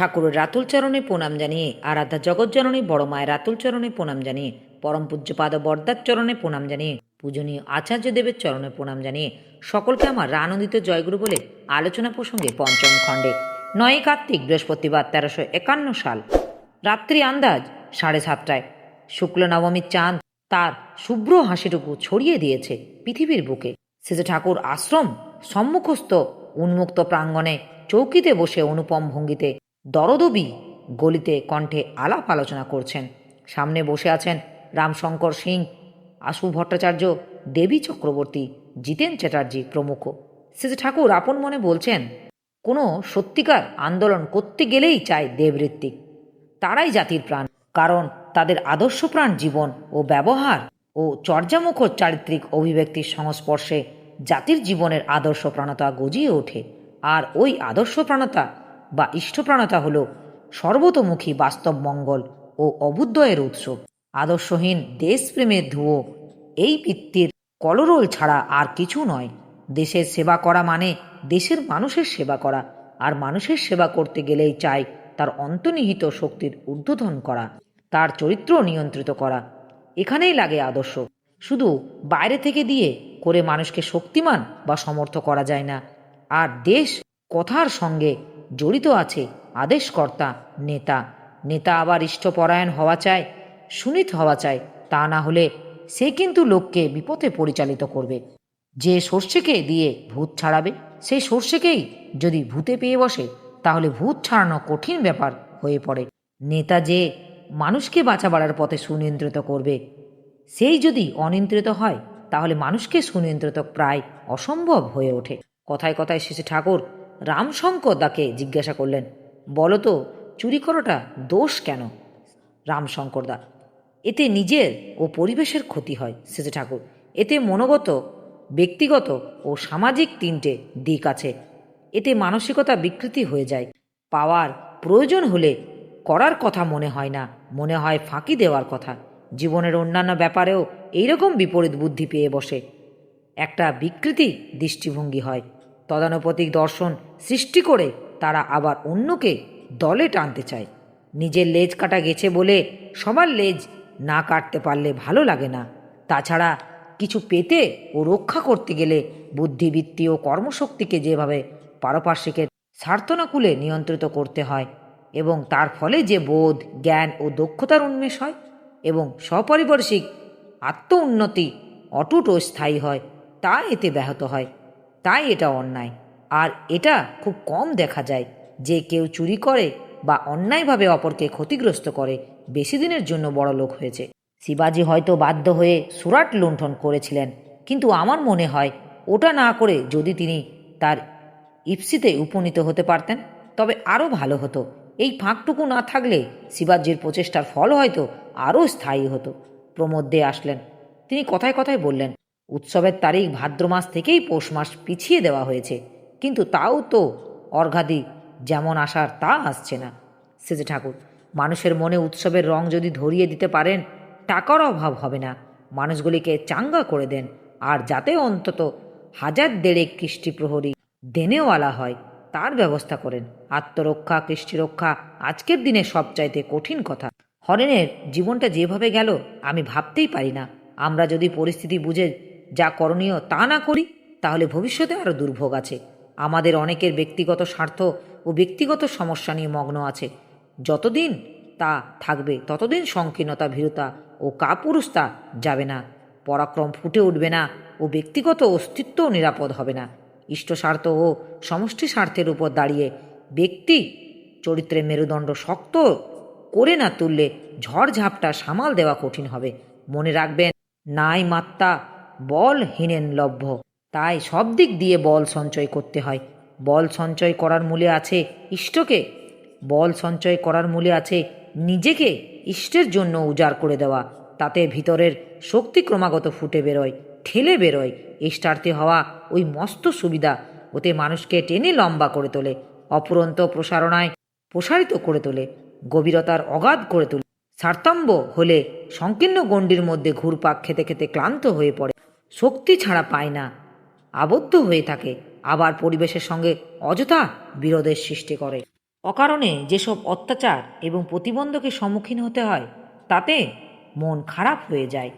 ঠাকুরের রাতুল চরণে প্রণাম জানিয়ে, আরাধ্যা জগৎজননী বড় মায়ের রাতুল চরণে প্রণাম জানিয়ে, পরম পূজ্যপাদ বরদার চরণে প্রণাম জানিয়ে, পূজনীয় আচার্য দেবের চরণে প্রণাম জানিয়ে, সকলকে আমার আনন্দিত জয়গুরু বলে আলোচনা প্রসঙ্গে পঞ্চম খণ্ডে। নয় কার্তিক, বৃহস্পতিবার, তেরোশো একান্ন সাল। রাত্রি আন্দাজ সাড়ে সাতটায়। শুক্ল নবমীর চাঁদ তার শুভ্র হাসিটুকু ছড়িয়ে দিয়েছে পৃথিবীর বুকে। শেষে ঠাকুর আশ্রম সম্মুখস্থ, উন্মুক্ত প্রাঙ্গণে, চৌকিতে বসে অনুপম ভঙ্গিতে দরদবি গলিতে কণ্ঠে আলাপ আলোচনা করছেন। সামনে বসে আছেন রামশঙ্কর সিং, আশু ভট্টাচার্য, দেবী চক্রবর্তী, জিতেন চ্যাটার্জি প্রমুখ। শেষে ঠাকুর আপন মনে বলছেন, কোনো সত্যিকার আন্দোলন করতে গেলেই চায় দেবঋত্বিক। তারাই জাতির প্রাণ, কারণ তাদের আদর্শপ্রাণ জীবন ও ব্যবহার ও চর্যামুখর চারিত্রিক অভিব্যক্তির সংস্পর্শে জাতির জীবনের আদর্শপ্রাণতা গজিয়ে ওঠে। আর ওই আদর্শপ্রাণতা বা ইষ্টপ্রাণতা হল সর্বতোমুখী বাস্তব মঙ্গল ও অভ্যুদয়ের উৎস। আদর্শহীন দেশপ্রেমের ধুয়ো। এই পিত্তির কলরোল ছাড়া আর কিছু নয়। দেশের সেবা করা মানে দেশের মানুষের সেবা করা, আর মানুষের সেবা করতে গেলেই চাই তার অন্তর্নিহিত শক্তির ঊর্ধ্বধন করা, তার চরিত্র নিয়ন্ত্রিত করা। এখানেই লাগে আদর্শ। শুধু বাইরে থেকে দিয়ে করে মানুষকে শক্তিমান বা সমর্থ করা যায় না। আর দেশ কথার সঙ্গে জড়িত আছে আদেশকর্তা, নেতা। নেতা আবার ইষ্টপরায়ণ হওয়া চায়, সুনীত হওয়া চায়, তা না হলে সে কিন্তু লোককে বিপথে পরিচালিত করবে। যে সর্ষেকে দিয়ে ভূত ছাড়াবে সেই সর্ষেকেই যদি ভূতে পেয়ে বসে, তাহলে ভূত ছাড়ানো কঠিন ব্যাপার হয়ে পড়ে। নেতা যে মানুষকে বাঁচাবাড়ার পথে সুনিয়ন্ত্রিত করবে, সেই যদি অনিয়ন্ত্রিত হয়, তাহলে মানুষকে সুনিয়ন্ত্রিত প্রায় অসম্ভব হয়ে ওঠে। কথায় কথায় শেষে ঠাকুর রামশঙ্কর দাকে জিজ্ঞাসা করলেন, বলো তো, চুরি করাটা দোষ কেন? রামশঙ্কর দা, এতে নিজের ও পরিবেশের ক্ষতি হয় শেষে ঠাকুর। এতে মনোগত, ব্যক্তিগত ও সামাজিক তিনটে দিক আছে। এতে মানসিকতা বিকৃতি হয়ে যায়। পাওয়ার প্রয়োজন হলে করার কথা মনে হয় না, মনে হয় ফাঁকি দেওয়ার কথা। জীবনের অন্যান্য ব্যাপারেও এইরকম বিপরীত বুদ্ধি পেয়ে বসে। একটা বিকৃতি দৃষ্টিভঙ্গি হয়। তদানুপাতিক দর্শন সৃষ্টি করে তারা আবার অন্যকে দলে টানতে চায়। নিজের লেজ কাটা গেছে বলে সবার লেজ না কাটতে পারলে ভালো লাগে না। তাছাড়া কিছু পেতে ও রক্ষা করতে গেলে বুদ্ধিবৃত্তি ও কর্মশক্তিকে যেভাবে পারপার্শ্বিকের স্বার্থনাকুলে নিয়ন্ত্রিত করতে হয় এবং তার ফলে যে বোধ, জ্ঞান ও দক্ষতার উন্মেষ হয় এবং সপরিপার্শ্বিক আত্ম উন্নতি অটুট ও স্থায়ী হয়, তা এতে ব্যাহত হয়। তাই এটা অন্যায়। আর এটা খুব কম দেখা যায় যে কেউ চুরি করে বা অন্যায়ভাবে অপরকে ক্ষতিগ্রস্ত করে। বেশি দিনের জন্য বড় লোক হয়েছে। শিবাজি হয়তো বাধ্য হয়ে সুরাট লুণ্ঠন করেছিলেন। কিন্তু আমার মনে হয় ওটা না করে যদি তিনি তার ইপসিতে উপনীত হতে পারতেন, তবে আরও ভালো হতো। এই ফাঁকটুকু না থাকলে শিবাজির প্রচেষ্টার ফল হয়তো আরও স্থায়ী হতো। প্রমোদ দে আসলেন। তিনি কথায় কথায় বললেন উৎসবের তারিখ ভাদ্র মাস থেকেই পৌষ মাস পিছিয়ে দেওয়া হয়েছে। কিন্তু তাও তো অর্ঘাদি যেমন আসার তা আসছে না। সেজে ঠাকুর, মানুষের মনে উৎসবের রং যদি ধরিয়ে দিতে পারেন, টাকার অভাব হবে না। মানুষগুলিকে চাঙ্গা করে দেন, আর যাতে অন্তত হাজার দেড়েক কৃষ্টি প্রহরী দেনেওয়ালা হয়, তার ব্যবস্থা করেন। আত্মরক্ষা, কৃষ্টিরক্ষা আজকের দিনে সবচাইতে কঠিন কথা। হরেনের জীবনটা যেভাবে গেল, আমি ভাবতেই পারি না। আমরা যদি পরিস্থিতি বুঝে যা করণীয় তা না করি, তাহলে ভবিষ্যতে আরও দুর্ভোগ আছে। আমাদের অনেকের ব্যক্তিগত স্বার্থ ও ব্যক্তিগত সমস্যা নিয়ে মগ্ন আছে। যতদিন তা থাকবে, ততদিন সংকীর্ণতা, ভীরতা ও কাপুরুষতা যাবে না। পরাক্রম ফুটে উঠবে না ও ব্যক্তিগত অস্তিত্বও নিরাপদ হবে না। ইষ্টস্বার্থ ও সমষ্টি স্বার্থের উপর দাঁড়িয়ে ব্যক্তি চরিত্রের মেরুদণ্ড শক্ত করে না তুললে ঝড়ঝাপটা সামাল দেওয়া কঠিন হবে। মনে রাখবেন, নাই মাত্তা বল হীনেন লভ্য। তাই সব দিক দিয়ে বল সঞ্চয় করতে হয়। বল সঞ্চয় করার মূলে আছে ইষ্টকে। বল সঞ্চয় করার মূলে আছে নিজেকে ইষ্টের জন্য উজাড় করে দেওয়া। তাতে ভিতরের শক্তি ক্রমাগত ফুটে বেরোয়, ঠেলে বেরোয়। ইষ্টার্থী হওয়া ওই মস্ত সুবিধা ওতে মানুষকে টেনে লম্বা করে তোলে, অপুরন্ত প্রসারণায় প্রসারিত করে তোলে, গভীরতার অগাধ করে তোলে। স্বার্থম্ব হলে সংকীর্ণ গণ্ডির মধ্যে ঘুরপাক খেতে খেতে ক্লান্ত হয়ে পড়ে। শক্তি ছাড়া পায় না। আবদ্ধ হয়ে থাকে, আবার পরিবেশের সঙ্গে অযথা বিরোধের সৃষ্টি করে। অকারণে যেসব অত্যাচার এবং প্রতিবন্ধকের সম্মুখীন হতে হয়, তাতে মন খারাপ হয়ে যায়।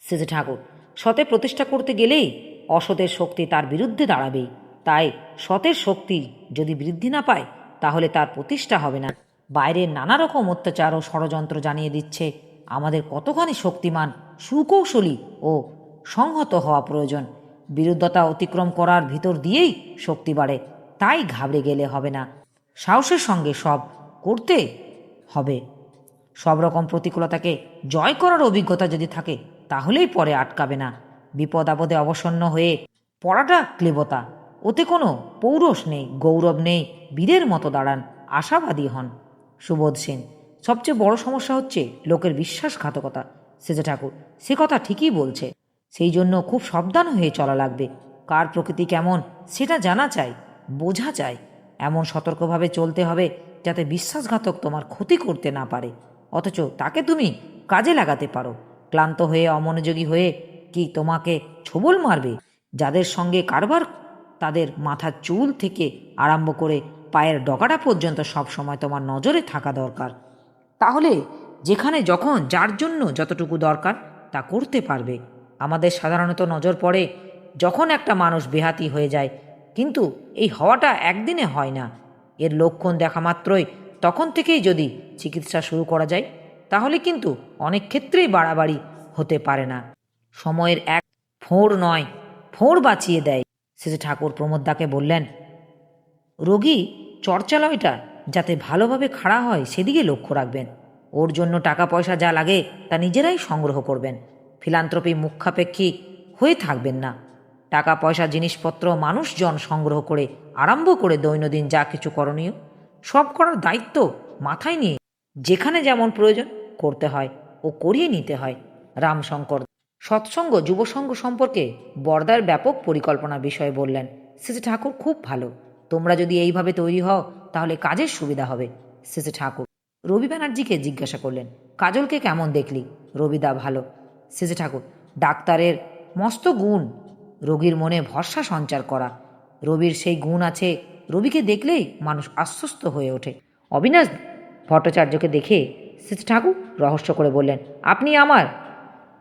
সেজে ঠাকুর, সতে প্রতিষ্ঠা করতে গেলেই অসতের শক্তি তার বিরুদ্ধে দাঁড়াবেই। তাই সতের শক্তি যদি বৃদ্ধি না পায়, তাহলে তার প্রতিষ্ঠা হবে না। বাইরের নানা রকম অত্যাচার ও ষড়যন্ত্র জানিয়ে দিচ্ছে আমাদের কতখানি শক্তিমান, সুকৌশলী ও সংহত হওয়া প্রয়োজন। বিরুদ্ধতা অতিক্রম করার ভিতর দিয়েই শক্তি বাড়ে, তাই ঘাবড়ে গেলে হবে না। সাহসের সঙ্গে সব করতে হবে। সব রকম প্রতিকূলতাকে জয় করার অভিজ্ঞতা যদি থাকে, তাহলেই পরে আটকাবে না। বিপদ আপদে অবসন্ন হয়ে পড়াটা ক্লেবতা। ওতে কোনো পৌরষ নেই, গৌরব নেই, বীরের মতো দাঁড়ান, আশাবাদী হন। সুবোধ সেন, সবচেয়ে বড় সমস্যা হচ্ছে লোকের বিশ্বাসঘাতকতা। সেজে ঠাকুর, সে কথা ঠিকই বলছে। সেই জন্য খুব সাবধান হয়ে চলা লাগবে। কার প্রকৃতি কেমন, সেটা জানা চাই, বোঝা চাই। এমন সতর্কভাবে চলতে হবে যাতে বিশ্বাসঘাতক তোমার ক্ষতি করতে না পারে। অথচ তাকে তুমি কাজে লাগাতে পারো। ক্লান্ত হয়ে, অমনোযোগী হয়ে কি তোমাকে ছোবল মারবে? যাদের সঙ্গে কারবার, তাদের মাথার চুল থেকে আরম্ভ করে পায়ের ডগাটা পর্যন্ত সব সময় তোমার নজরে থাকা দরকার। তাহলে যেখানে যখন, যার জন্য যতটুকু দরকার, তা করতে পারবে। আমাদের সাধারণত নজর পড়ে যখন একটা মানুষ বেহাতি হয়ে যায়, কিন্তু এই হওয়াটা একদিনে হয় না। এর লক্ষণ দেখা মাত্রই তখন থেকেই যদি চিকিৎসা শুরু করা যায়, তাহলে কিন্তু অনেক ক্ষেত্রেই বাড়াবাড়ি হতে পারে না। সময়ের এক ফোঁড় নয়, ফোঁড় বাঁচিয়ে দেয় শেষে ঠাকুর প্রমোদদাকে বললেন। রোগী চর্চালয়টা যাতে ভালোভাবে খাড়া হয়, সেদিকে লক্ষ্য রাখবেন। ওর জন্য টাকা পয়সা যা লাগে, তা নিজেরাই সংগ্রহ করবেন। ফিলান্থ্রপি মুখাপেক্ষী হয়ে থাকবেন না। টাকা পয়সা জিনিসপত্র মানুষজন সংগ্রহ করে, আরম্ভ করে দৈনন্দিন যা কিছু করণীয়, সব করার দায়িত্ব মাথায় নিয়ে যেখানে যেমন প্রয়োজন করতে হয় ও করিয়ে নিতে হয়। রামশঙ্কর সৎসঙ্গ, যুবসঙ্গ সম্পর্কে বর্দার ব্যাপক পরিকল্পনা বিষয়ে বললেন সিসি ঠাকুর, খুব ভালো। তোমরা যদি এইভাবে তৈরি হও, তাহলে কাজের সুবিধা হবে। সিসি ঠাকুর রবি ব্যানার্জিকে জিজ্ঞাসা করলেন, কাজলকে কেমন দেখলি? রবিদা ভালো। সিসি ঠাকুর, ডাক্তারের মস্ত গুণ। রোগীর মনে ভরসা সঞ্চার করা। রবির সেই গুণ আছে, রবিকে দেখলেই মানুষ আশ্বস্ত হয়ে ওঠে। অবিনাশ ভট্টাচার্যকে দেখে সিসি ঠাকুর রহস্য করে বললেন, আপনি আমার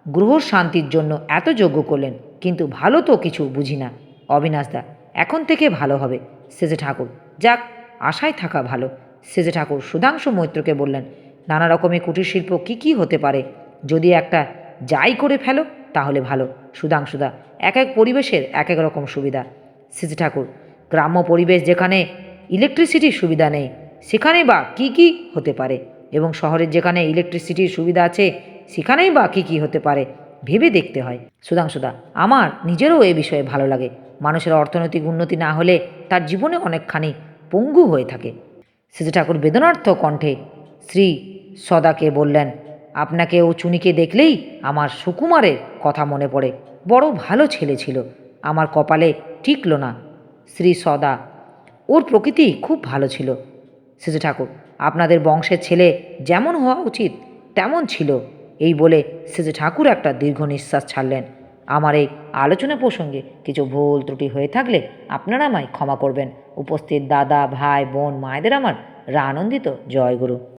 গ্রহ শান্তির জন্য এত যজ্ঞ করলেন, কিন্তু ভালো তো কিছু বুঝি না। অবিনাশদা এখন থেকে ভালো হবে সেজে ঠাকুর, যাক, আশায় থাকা ভালো সেজে ঠাকুর সুধাংশু মৈত্রকে বললেন, নানা রকমের কুটির শিল্প কী কী হতে পারে? যদি একটা যাই করে ফেলো, তাহলে ভালো। সুধাংশুদা এক এক পরিবেশের এক এক রকম সুবিধা। সিজি ঠাকুর, গ্রাম্য পরিবেশ যেখানে ইলেকট্রিসিটির সুবিধা নেই, সেখানে বা কি কি হতে পারে? এবং শহরের যেখানে ইলেকট্রিসিটির সুবিধা আছে, সেখানেই বা কী কী হতে পারে? ভেবে দেখতে হয়। সুধাংশুদা, আমার নিজেরও এ বিষয়ে ভালো লাগে। মানুষের অর্থনৈতিক উন্নতি না হলে তার জীবনে অনেকখানি পঙ্গু হয়ে থাকে। সিজি ঠাকুর বেদনার্থ কণ্ঠে শ্রী সদাকে বললেন আপনাকে ও চুনিকে দেখলেই আমার সুকুমারের কথা মনে পড়ে। বড় ভালো ছেলে ছিল। আমার কপালে টিকল না। শ্রী সদা। ওর প্রকৃতি খুব ভালো ছিল। সিজু ঠাকুর, আপনাদের বংশের ছেলে যেমন হওয়া উচিত, তেমন ছিল। এই বলে সিজু ঠাকুর একটা দীর্ঘ নিঃশ্বাস ছাড়লেন। আমার এই আলোচনা প্রসঙ্গে কিছু ভুল ত্রুটি হয়ে থাকলে আপনারা আমায় ক্ষমা করবেন। উপস্থিত দাদা, ভাই, বোন, মায়েদের আমার আনন্দিত জয় গুরু